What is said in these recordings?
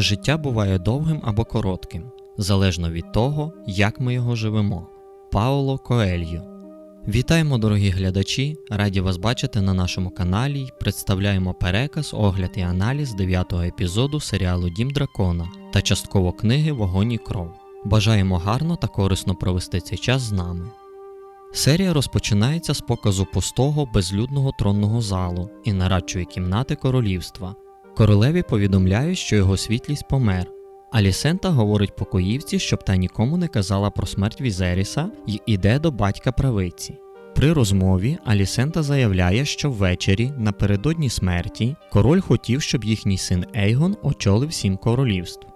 Життя буває довгим або коротким, залежно від того, як ми його живемо. Пауло Коельо. Вітаємо, дорогі глядачі! Раді вас бачити на нашому каналі й представляємо переказ, огляд і аналіз 9-го епізоду серіалу Дім Дракона та частково книги Вогонь і кров. Бажаємо гарно та корисно провести цей час з нами. Серія розпочинається з показу пустого безлюдного тронного залу і нарадчої кімнати королівства. Королеві повідомляють, що його світлість помер. Алісента говорить покоївці, щоб та нікому не казала про смерть Візеріса й іде до батька правиці. При розмові Алісента заявляє, що ввечері, напередодні смерті, король хотів, щоб їхній син Ейгон очолив сім королівств.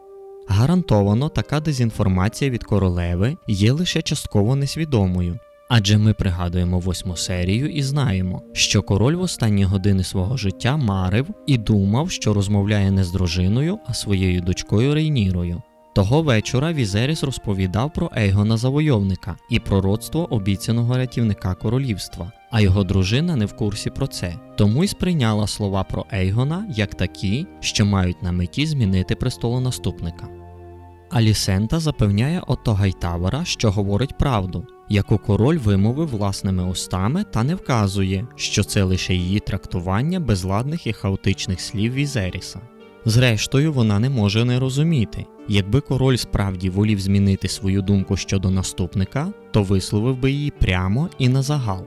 Гарантовано така дезінформація від королеви є лише частково несвідомою, Адже ми пригадуємо восьму серію і знаємо, що король в останні години свого життя марив і думав, що розмовляє не з дружиною, а своєю дочкою Рейнірою. Того вечора Візеріс розповідав про Ейгона Завойовника і пророцтво обіцяного рятівника королівства, а його дружина не в курсі про це, тому й сприйняла слова про Ейгона як такі, що мають на меті змінити престолонаступника. Алісента запевняє Отто Гайтавера, що говорить правду, яку король вимовив власними устами та не вказує, що це лише її трактування безладних і хаотичних слів Візеріса. Зрештою, вона не може не розуміти, якби король справді волів змінити свою думку щодо наступника, то висловив би її прямо і на загал.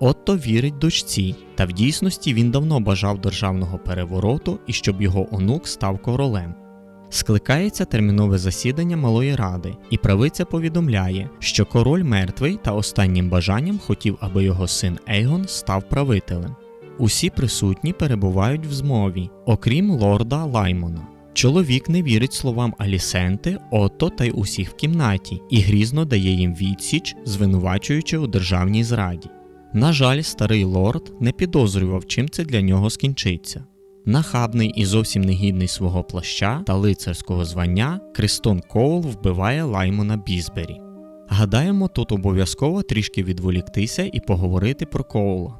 Отто вірить дочці, та в дійсності він давно бажав державного перевороту і щоб його онук став королем. Скликається термінове засідання малої ради, і правиця повідомляє, що король мертвий та останнім бажанням хотів, аби його син Ейгон став правителем. Усі присутні перебувають в змові, окрім лорда Лаймона. Чоловік не вірить словам Алісенти, Отто та й усіх в кімнаті і грізно дає їм відсіч, звинувачуючи у державній зраді. На жаль, старий лорд не підозрював, чим це для нього скінчиться. Нахабний і зовсім негідний свого плаща та лицарського звання, Кристон Коул вбиває Лаймона Бізбері. Гадаємо, тут обов'язково трішки відволіктися і поговорити про Коула.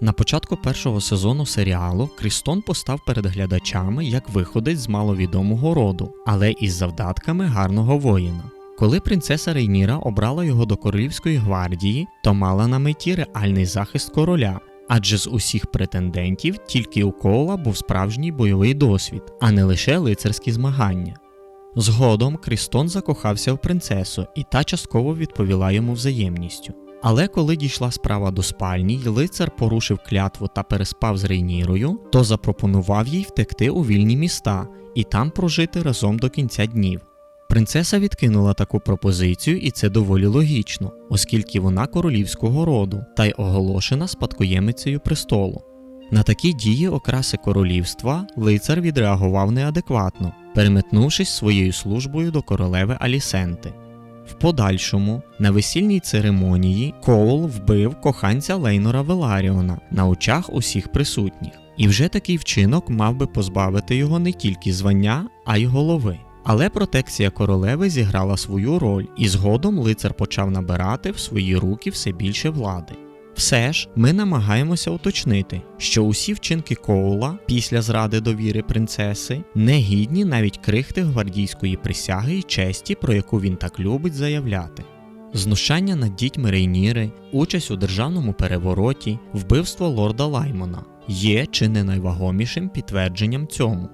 На початку першого сезону серіалу Крістон постав перед глядачами як виходець з маловідомого роду, але із завдатками гарного воїна. Коли принцеса Рейніра обрала його до королівської гвардії, то мала на меті реальний захист короля, адже з усіх претендентів тільки у Коула був справжній бойовий досвід, а не лише лицарські змагання. Згодом Крістон закохався в принцесу, і та частково відповіла йому взаємністю. Але коли дійшла справа до спальні, й лицар порушив клятву та переспав з Рейнірою, то запропонував їй втекти у вільні міста і там прожити разом до кінця днів. Принцеса відкинула таку пропозицію, і це доволі логічно, оскільки вона королівського роду та й оголошена спадкоємицею престолу. На такі дії окраси королівства лицар відреагував неадекватно, переметнувшись своєю службою до королеви Алісенти. В подальшому, на весільній церемонії, Коул вбив коханця Лейнора Веларіона на очах усіх присутніх, і вже такий вчинок мав би позбавити його не тільки звання, а й голови. Але протекція королеви зіграла свою роль, і згодом лицар почав набирати в свої руки все більше влади. Все ж ми намагаємося уточнити, що усі вчинки Коула після зради довіри принцеси не гідні навіть крихти гвардійської присяги і честі, про яку він так любить заявляти. Знущання над дітьми Рейніри, участь у державному перевороті, вбивство лорда Лаймона є чи не найвагомішим підтвердженням цьому.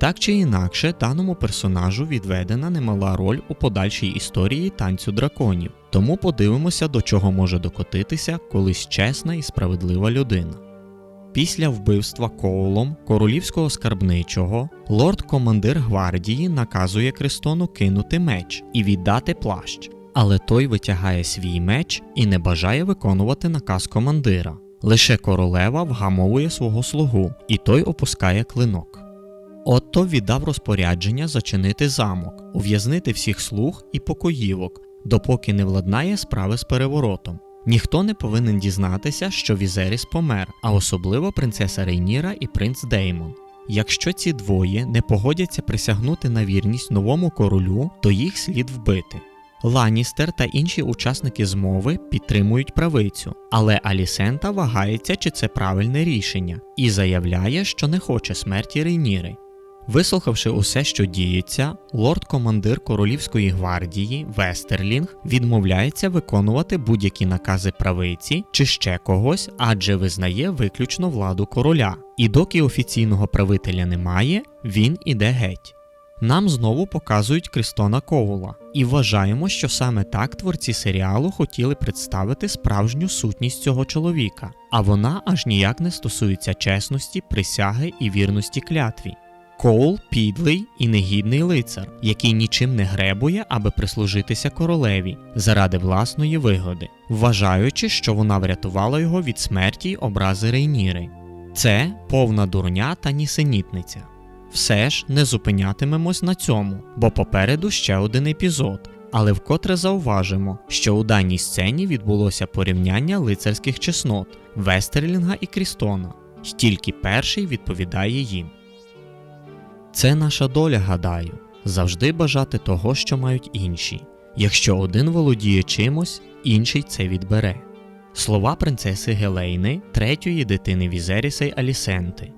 Так чи інакше, даному персонажу відведена немала роль у подальшій історії танцю драконів, тому подивимося, до чого може докотитися колись чесна і справедлива людина. Після вбивства Коулом королівського скарбничого лорд-командир гвардії наказує Кристону кинути меч і віддати плащ, але той витягає свій меч і не бажає виконувати наказ командира. Лише королева вгамовує свого слугу, і той опускає клинок. Отто віддав розпорядження зачинити замок, ув'язнити всіх слуг і покоївок, допоки не владнає справи з переворотом. Ніхто не повинен дізнатися, що Візеріс помер, а особливо принцеса Рейніра і принц Деймон. Якщо ці двоє не погодяться присягнути на вірність новому королю, то їх слід вбити. Ланістер та інші учасники змови підтримують правицю, але Алісента вагається, чи це правильне рішення, і заявляє, що не хоче смерті Рейніри. Вислухавши усе, що діється, лорд-командир королівської гвардії Вестерлінг відмовляється виконувати будь-які накази правиці чи ще когось, адже визнає виключно владу короля. І доки офіційного правителя немає, він іде геть. Нам знову показують Крістона Коула, і вважаємо, що саме так творці серіалу хотіли представити справжню сутність цього чоловіка, а вона аж ніяк не стосується чесності, присяги і вірності клятві. Коул підлий і негідний лицар, який нічим не гребує, аби прислужитися королеві заради власної вигоди, вважаючи, що вона врятувала його від смерті й образи Рейніри. Це повна дурня та нісенітниця. Все ж не зупинятимемось на цьому, бо попереду ще один епізод. Але вкотре зауважимо, що у даній сцені відбулося порівняння лицарських чеснот Вестерлінга і Крістона, тільки перший відповідає їм. Це наша доля, гадаю, завжди бажати того, що мають інші. Якщо один володіє чимось, інший це відбере. Слова принцеси Гелейни, третьої дитини Візеріса й Алісенти.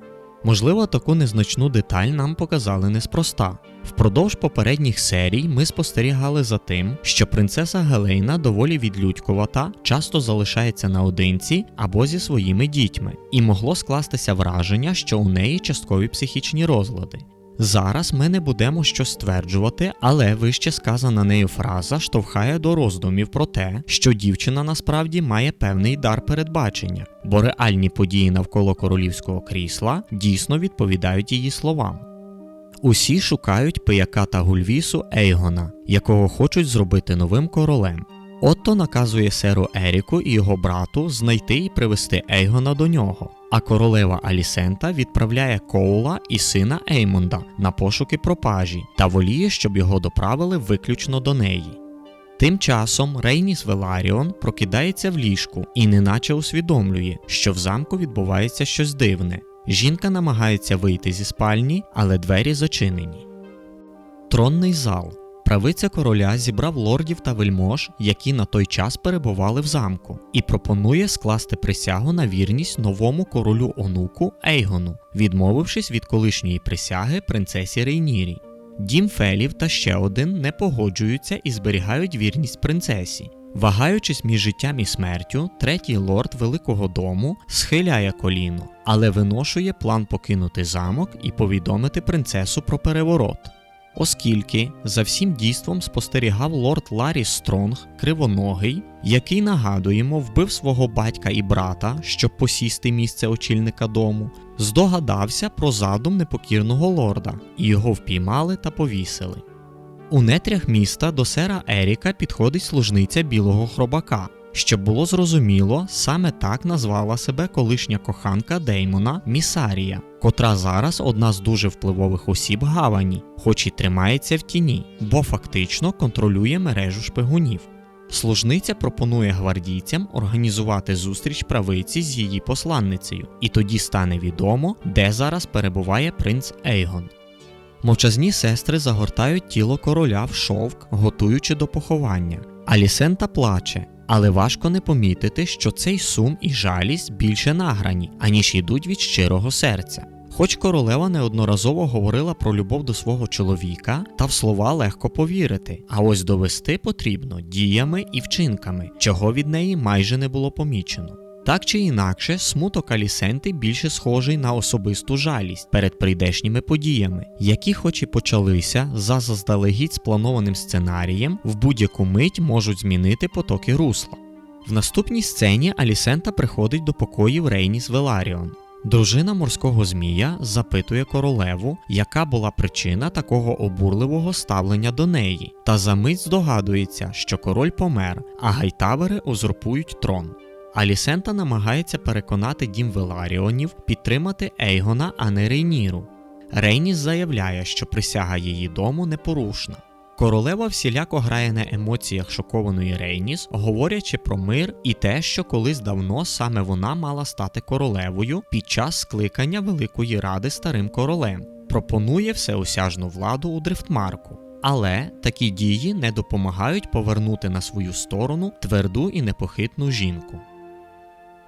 Можливо, таку незначну деталь нам показали неспроста. Впродовж попередніх серій ми спостерігали за тим, що принцеса Гелейна доволі відлюдькувата, часто залишається наодинці або зі своїми дітьми, і могло скластися враження, що у неї часткові психічні розлади. Зараз ми не будемо щось стверджувати, але вище сказана нею фраза штовхає до роздумів про те, що дівчина насправді має певний дар передбачення, бо реальні події навколо королівського крісла дійсно відповідають її словам. Усі шукають пияка та гульвісу Ейгона, якого хочуть зробити новим королем. Отто наказує серу Еріку і його брату знайти і привести Ейгона до нього. А королева Алісента відправляє Коула і сина Еймонда на пошуки пропажі та воліє, щоб його доправили виключно до неї. Тим часом Рейніс Веларіон прокидається в ліжку і неначе усвідомлює, що в замку відбувається щось дивне. Жінка намагається вийти зі спальні, але двері зачинені. Тронний зал. Правиця короля зібрав лордів та вельмож, які на той час перебували в замку, і пропонує скласти присягу на вірність новому королю онуку Ейгону, відмовившись від колишньої присяги принцесі Рейнірі. Дім Фелів та ще один не погоджуються і зберігають вірність принцесі. Вагаючись між життям і смертю, третій лорд Великого дому схиляє коліно, але виношує план покинути замок і повідомити принцесу про переворот. Оскільки за всім дійством спостерігав лорд Ларі Стронг, кривоногий, який, нагадуємо, вбив свого батька і брата, щоб посісти місце очільника дому, здогадався про задум непокірного лорда, і його впіймали та повісили. У нетрях міста до сера Еріка підходить служниця білого хробака. Щоб було зрозуміло, саме так назвала себе колишня коханка Деймона Місарія, котра зараз одна з дуже впливових осіб Гавані, хоч і тримається в тіні, бо фактично контролює мережу шпигунів. Служниця пропонує гвардійцям організувати зустріч правиці з її посланницею, і тоді стане відомо, де зараз перебуває принц Ейгон. Мовчазні сестри загортають тіло короля в шовк, готуючи до поховання. Алісента плаче, але важко не помітити, що цей сум і жалість більше награні, аніж йдуть від щирого серця. Хоч королева неодноразово говорила про любов до свого чоловіка, та в слова легко повірити, а ось довести потрібно діями і вчинками, чого від неї майже не було помічено. Так чи інакше, смуток Алісенти більше схожий на особисту жалість перед прийдешніми подіями, які, хоч і почалися за заздалегідь спланованим сценарієм, в будь-яку мить можуть змінити потоки русла. В наступній сцені Алісента приходить до покоїв Рейніс Веларіон. Дружина морського змія запитує королеву, яка була причина такого обурливого ставлення до неї, та за мить здогадується, що король помер, а гайтавери узурпують трон. Алісента намагається переконати дім Веларіонів підтримати Ейгона, а не Рейніру. Рейніс заявляє, що присяга її дому непорушна. Королева всіляко грає на емоціях шокованої Рейніс, говорячи про мир і те, що колись давно саме вона мала стати королевою під час скликання Великої Ради старим королем, пропонує всеосяжну владу у Дрифтмарку. Але такі дії не допомагають повернути на свою сторону тверду і непохитну жінку.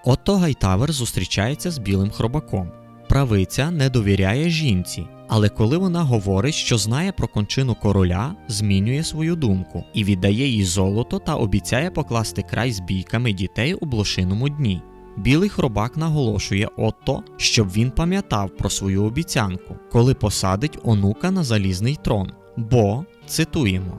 Отто Гайтавер зустрічається з білим хробаком. Правиця не довіряє жінці, але коли вона говорить, що знає про кончину короля, змінює свою думку і віддає їй золото та обіцяє покласти край з бійками дітей у блошиному дні. Білий хробак наголошує Отто, щоб він пам'ятав про свою обіцянку, коли посадить онука на залізний трон. Бо, цитуємо,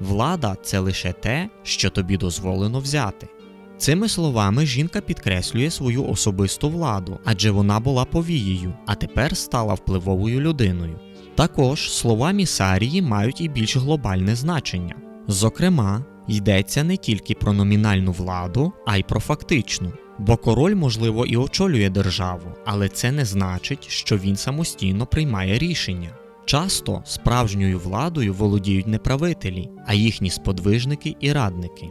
влада це лише те, що тобі дозволено взяти. Цими словами жінка підкреслює свою особисту владу, адже вона була повією, а тепер стала впливовою людиною. Також слова місарії мають і більш глобальне значення. Зокрема, йдеться не тільки про номінальну владу, а й про фактичну. Бо король, можливо, і очолює державу, але це не значить, що він самостійно приймає рішення. Часто справжньою владою володіють не правителі, а їхні сподвижники і радники.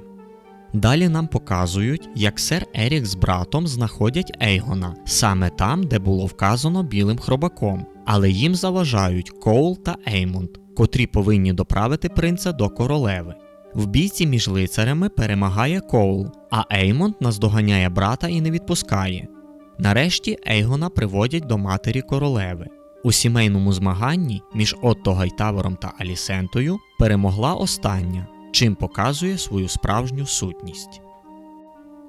Далі нам показують, як сер Ерік з братом знаходять Ейгона саме там, де було вказано білим хробаком, але їм заважають Коул та Еймунд, котрі повинні доправити принца до королеви. В бійці між лицарями перемагає Коул, а Еймонд наздоганяє брата і не відпускає. Нарешті Ейгона приводять до матері королеви. У сімейному змаганні між Отто Гайтавером та Алісентою перемогла остання, чим показує свою справжню сутність.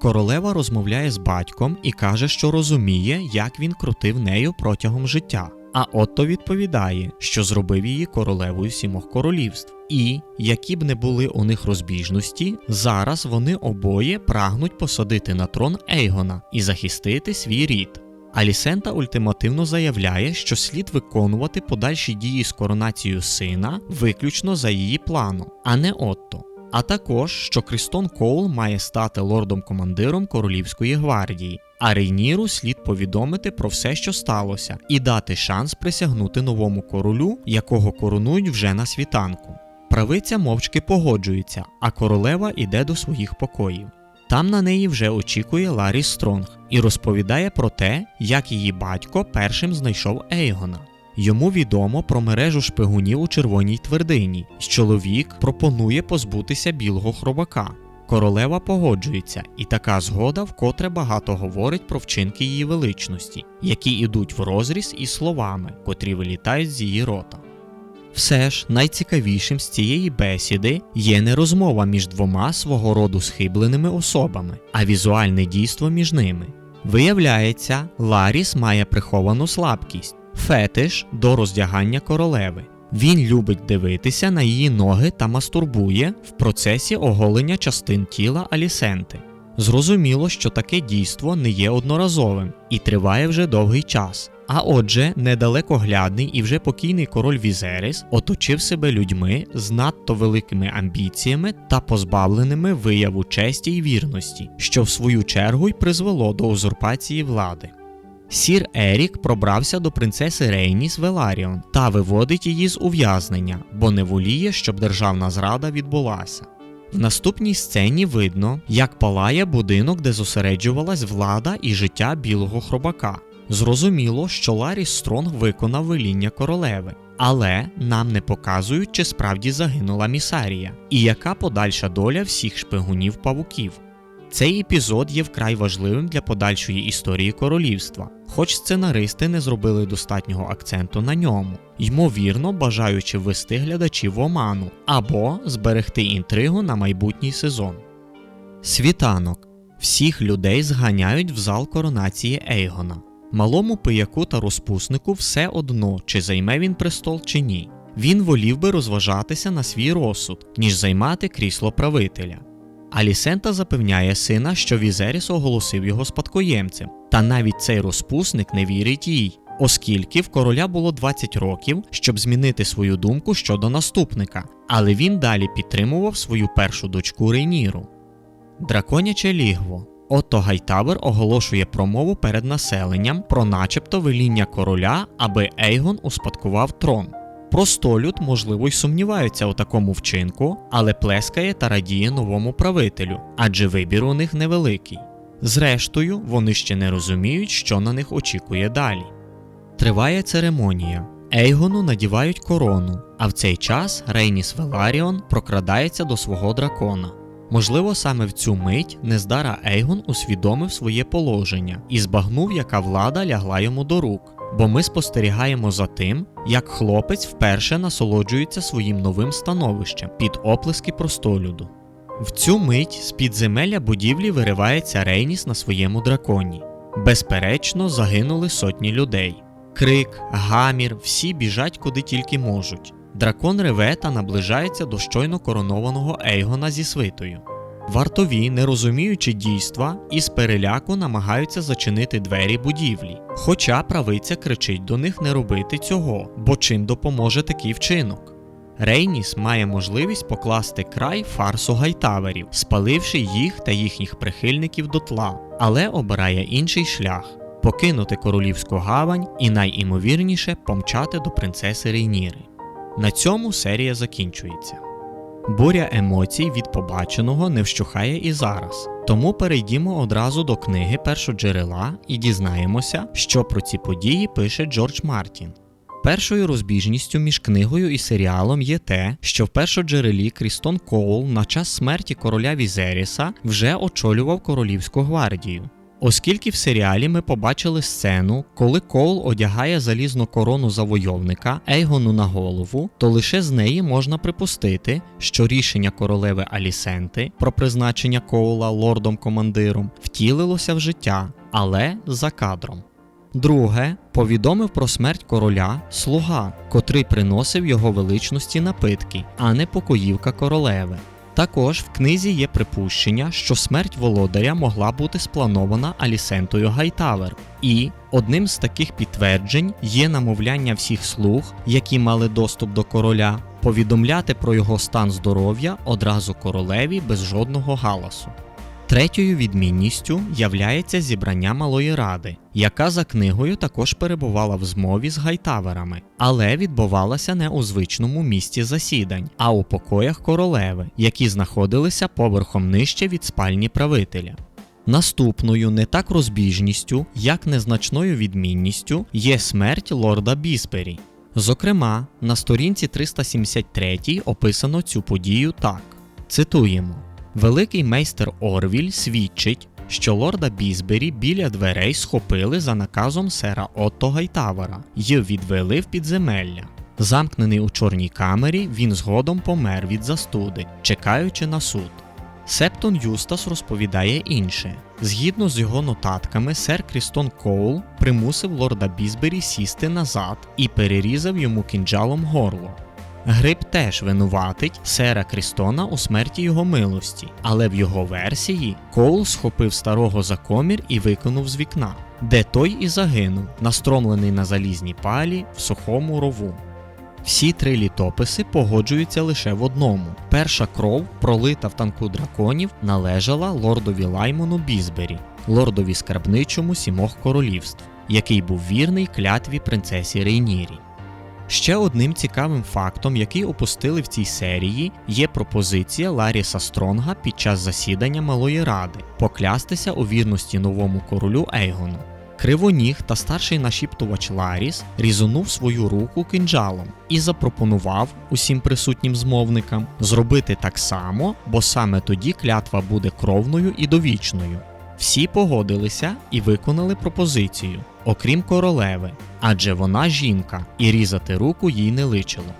Королева розмовляє з батьком і каже, що розуміє, як він крутив нею протягом життя. А Отто відповідає, що зробив її королевою сімох королівств. І, які б не були у них розбіжності, зараз вони обоє прагнуть посадити на трон Ейгона і захистити свій рід. Алісента ультимативно заявляє, що слід виконувати подальші дії з коронацією сина виключно за її планом, а не Отто. А також, що Крістон Коул має стати лордом-командиром Королівської гвардії, а Рейніру слід повідомити про все, що сталося, і дати шанс присягнути новому королю, якого коронують вже на світанку. Правиця мовчки погоджується, а королева іде до своїх покоїв. Там на неї вже очікує Ларі Стронг і розповідає про те, як її батько першим знайшов Ейгона. Йому відомо про мережу шпигунів у червоній твердині, чоловік пропонує позбутися білого хробака. Королева погоджується, і така згода вкотре багато говорить про вчинки її величності, які йдуть в розріз із словами, котрі вилітають з її рота. Все ж найцікавішим з цієї бесіди є не розмова між двома свого роду схибленими особами, а візуальне дійство між ними. Виявляється, Ларіс має приховану слабкість, фетиш до роздягання королеви. Він любить дивитися на її ноги та мастурбує в процесі оголення частин тіла Алісенти. Зрозуміло, що таке дійство не є одноразовим і триває вже довгий час. А отже, недалекоглядний і вже покійний король Візерис оточив себе людьми з надто великими амбіціями та позбавленими вияву честі й вірності, що в свою чергу й призвело до узурпації влади. Сір Ерік пробрався до принцеси Рейніс Веларіон та виводить її з ув'язнення, бо не воліє, щоб державна зрада відбулася. В наступній сцені видно, як палає будинок, де зосереджувалась влада і життя білого хробака. Зрозуміло, що Ларі Стронг виконав веління королеви, але нам не показують, чи справді загинула місарія, і яка подальша доля всіх шпигунів павуків. Цей епізод є вкрай важливим для подальшої історії королівства, хоч сценаристи не зробили достатнього акценту на ньому, ймовірно, бажаючи ввести глядачів в оману або зберегти інтригу на майбутній сезон. Світанок всіх людей зганяють в зал коронації Ейгона. Малому пияку та розпуснику все одно, чи займе він престол чи ні. Він волів би розважатися на свій розсуд, ніж займати крісло правителя. Алісента запевняє сина, що Візеріс оголосив його спадкоємцем, та навіть цей розпусник не вірить їй, оскільки в короля було 20 років, щоб змінити свою думку щодо наступника, але він далі підтримував свою першу дочку Рейніру. Драконяче лігво. Отто Гайтавер оголошує промову перед населенням про начебто веління короля, аби Ейгон успадкував трон. Простолюд, можливо, й сумніваються у такому вчинку, але плескає та радіє новому правителю, адже вибір у них невеликий. Зрештою, вони ще не розуміють, що на них очікує далі. Триває церемонія. Ейгону надівають корону, а в цей час Рейніс Веларіон прокрадається до свого дракона. Можливо, саме в цю мить Нездара Ейгон усвідомив своє положення і збагнув, яка влада лягла йому до рук. бо ми спостерігаємо за тим, як хлопець вперше насолоджується своїм новим становищем під оплески простолюду. В цю мить з підземелля будівлі виривається Рейніс на своєму драконі. Безперечно, загинули сотні людей. Крик, гамір, всі біжать куди тільки можуть. Дракон реве та наближається до щойно коронованого Ейгона зі свитою. Вартові, не розуміючи дійства, із переляку намагаються зачинити двері будівлі. Хоча правиця кричить до них не робити цього, бо чим допоможе такий вчинок. Рейніс має можливість покласти край фарсу гайтаверів, спаливши їх та їхніх прихильників дотла, але обирає інший шлях покинути королівську гавань і найімовірніше помчати до принцеси Рейніри. На цьому серія закінчується. Буря емоцій від побаченого не вщухає і зараз. Тому перейдімо одразу до книги першоджерела і дізнаємося, що про ці події пише Джордж Мартін. Першою розбіжністю між книгою і серіалом є те, що в першоджерелі Крістон Коул на час смерті короля Візеріса вже очолював королівську гвардію. Оскільки в серіалі ми побачили сцену, коли Коул одягає залізну корону завойовника Ейгону на голову, то лише з неї можна припустити, що рішення королеви Алісенти про призначення Коула лордом-командиром втілилося в життя, але за кадром. Друге, повідомив про смерть короля слуга, котрий приносив його величності напитки, а не покоївка королеви. Також в книзі є припущення, що смерть володаря могла бути спланована Алісентою Гайтавер, і одним з таких підтверджень є намовляння всіх слуг, які мали доступ до короля, повідомляти про його стан здоров'я одразу королеві без жодного галасу. Третьою відмінністю являється зібрання Малої Ради, яка за книгою також перебувала в змові з гайтаверами, але відбувалася не у звичному місці засідань, а у покоях королеви, які знаходилися поверхом нижче від спальні правителя. Наступною не так розбіжністю, як незначною відмінністю є смерть лорда Біспері. Зокрема, на сторінці 373 описано цю подію так: цитуємо. Великий майстер Орвіль свідчить, що лорда Бізбері біля дверей схопили за наказом сера Отто Гайтавера й відвели в підземелля. Замкнений у чорній камері, він згодом помер від застуди, чекаючи на суд. Септон Юстас розповідає інше. Згідно з його нотатками, сер Крістон Коул примусив лорда Бізбері сісти назад і перерізав йому кінджалом горло. Гриб теж винуватить сера Крістона у смерті його милості, але в його версії Коул схопив старого за комір і викинув з вікна, де той і загинув, настромлений на залізній палі в сухому рову. Всі три літописи погоджуються лише в одному: перша кров, пролита в танку драконів, належала лордові Лаймону Бізбері, лордові скарбничому сімох королівств, який був вірний клятві принцесі Рейнірі. Ще одним цікавим фактом, який опустили в цій серії, є пропозиція Ларіса Стронга під час засідання Малої Ради поклястися у вірності новому королю Ейгону. Кривоніг та старший нашіптувач Ларіс різонув свою руку кинджалом і запропонував усім присутнім змовникам зробити так само, бо саме тоді клятва буде кровною і довічною. Всі погодилися і виконали пропозицію, окрім королеви, адже вона жінка, і різати руку їй не личило.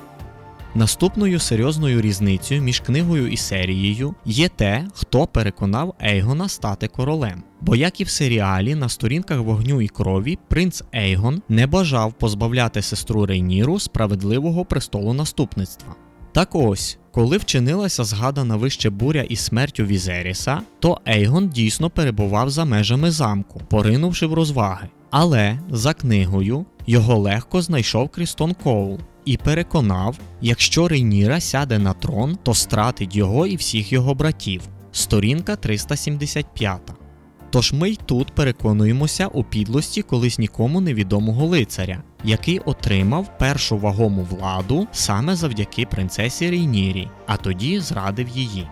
Наступною серйозною різницею між книгою і серією є те, хто переконав Ейгона стати королем. Бо, як і в серіалі, на сторінках вогню і крові принц Ейгон не бажав позбавляти сестру Рейніру справедливого престолу наступництва. Так ось, коли вчинилася згадана вище буря із смертю Візеріса, то Ейгон дійсно перебував за межами замку, поринувши в розваги. Але за книгою його легко знайшов Крістон Коул і переконав, якщо Рейніра сяде на трон, то стратить його і всіх його братів. Сторінка 375. Тож ми й тут переконуємося у підлості колись нікому невідомого лицаря, який отримав першу вагому владу саме завдяки принцесі Рейнірі, а тоді зрадив її.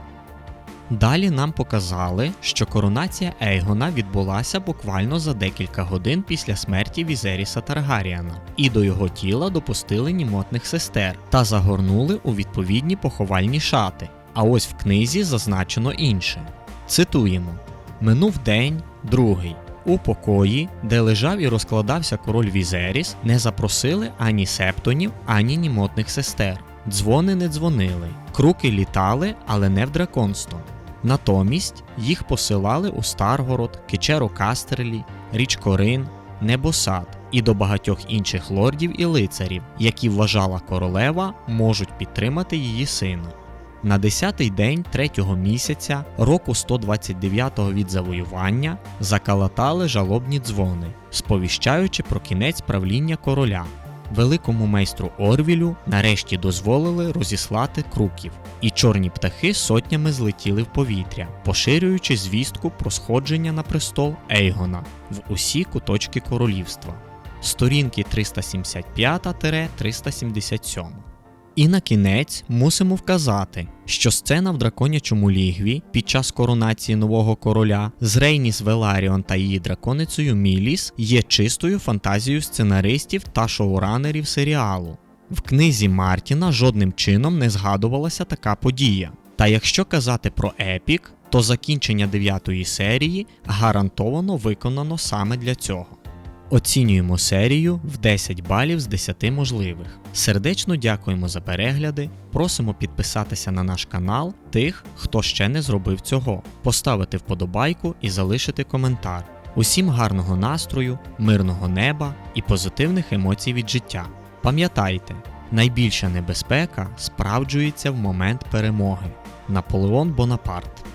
Далі нам показали, що коронація Ейгона відбулася буквально за декілька годин після смерті Візеріса Таргаріана, і до його тіла допустили німотних сестер та загорнули у відповідні поховальні шати. А ось в книзі зазначено інше. Цитуємо: Минув день, другий. У покої, де лежав і розкладався король Візеріс, не запросили ані септонів, ані німотних сестер. Дзвони не дзвонили, круки літали, але не в Драконстон. Натомість їх посилали у Старгород, Кечеру Кастерлі, Річ Корин, Небосад і до багатьох інших лордів і лицарів, які вважала королева, можуть підтримати її сина. На 10-й день третього місяця року 129-го від завоювання закалатали жалобні дзвони, сповіщаючи про кінець правління короля. Великому майстру Орвілю нарешті дозволили розіслати круків, і чорні птахи сотнями злетіли в повітря, поширюючи звістку про сходження на престол Ейгона в усі куточки королівства. Сторінки 375-377. І на кінець мусимо вказати, що сцена в драконячому лігві під час коронації нового короля з Рейніс Веларіон та її драконицею Міліс є чистою фантазією сценаристів та шоуранерів серіалу. В книзі Мартіна жодним чином не згадувалася така подія. Та якщо казати про епік, то закінчення дев'ятої серії гарантовано виконано саме для цього. Оцінюємо серію в 10 балів з 10 можливих. Сердечно дякуємо за перегляди. Просимо підписатися на наш канал тих, хто ще не зробив цього, поставити вподобайку і залишити коментар. Усім гарного настрою, мирного неба і позитивних емоцій від життя. Пам'ятайте, найбільша небезпека справджується в момент перемоги. Наполеон Бонапарт